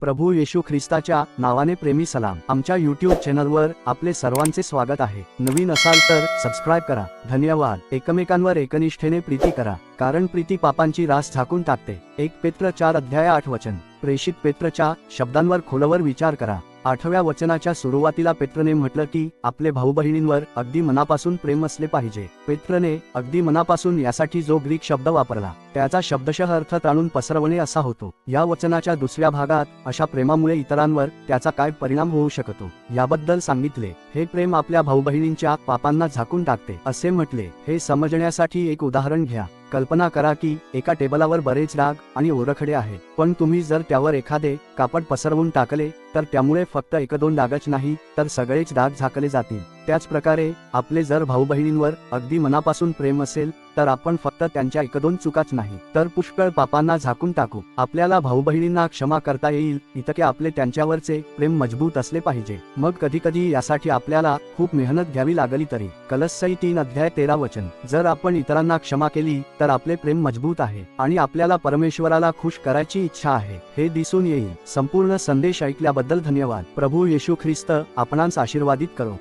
प्रभू येशू ख्रिस्ताच्या नावाने प्रेमी सलाम. आमच्या युट्यूब चॅनलवर आपले सर्वांचे स्वागत आहे. नवीन असाल तर सबस्क्राईब करा. धन्यवाद. एकमेकांवर एकनिष्ठेने प्रीती करा. कारण प्रीती पापांची रास झाकून टाकते. एक पेत्र चार अध्याय आठ वचन. प्रेषित पेत्रच्या शब्दांवर खोलवर विचार करा. आठव्या वचनाच्या सुरुवातीला पेत्रने म्हटलं की आपले भाऊ बहिणींवर अगदी मनापासून प्रेम असले पाहिजे. पेत्रने अगदी मनापासून यासाठी जो ग्रीक शब्द वापरला त्याचा शब्दशः अर्थ ताणून पसरवणे असा होतो. या वचनाच्या दुसऱ्या भागात अशा प्रेमामुळे इतरांवर त्याचा काय परिणाम होऊ शकतो याबद्दल सांगितले. हे प्रेम आपल्या भाऊ बहिणींच्या पापांना झाकून टाकते असे म्हटले. हे समजण्यासाठी एक उदाहरण घ्या. कल्पना करा की एका टेबलावर बरेच डाग आणि ओरखडे आहेत पण तुम्ही जर त्यावर एखादे कापड पसरवून टाकले तर त्यामुळे फक्त एक दोन डागच नाही तर सगळेच डाग झाकले जातील. त्याचप्रकारे आपले जर भाऊ बहिणींवर अगदी मनापासून प्रेम असेल तर आपण फक्त त्यांच्या एक दोन चुकाच नाही तर पुष्कळ पापांना झाकून टाकू. आपल्याला भाऊ बहिणींना क्षमा करता येईल इतके आपले त्यांच्यावरचे प्रेम मजबूत असले पाहिजे. मग कधी कधी यासाठी आपल्याला खूप मेहनत घ्यावी लागली तरी. कलसई तीन अध्याय तेरा वचन. जर आपण इतरांना क्षमा केली तर आपले प्रेम मजबूत आहे आणि आपल्याला परमेश्वराला खुश करायची इच्छा आहे. हे दिसून येईल. संपूर्ण संदेश ऐकल्याबद्दल धन्यवाद. प्रभू येशू ख्रिस्त आपणांस आशीर्वादित करो.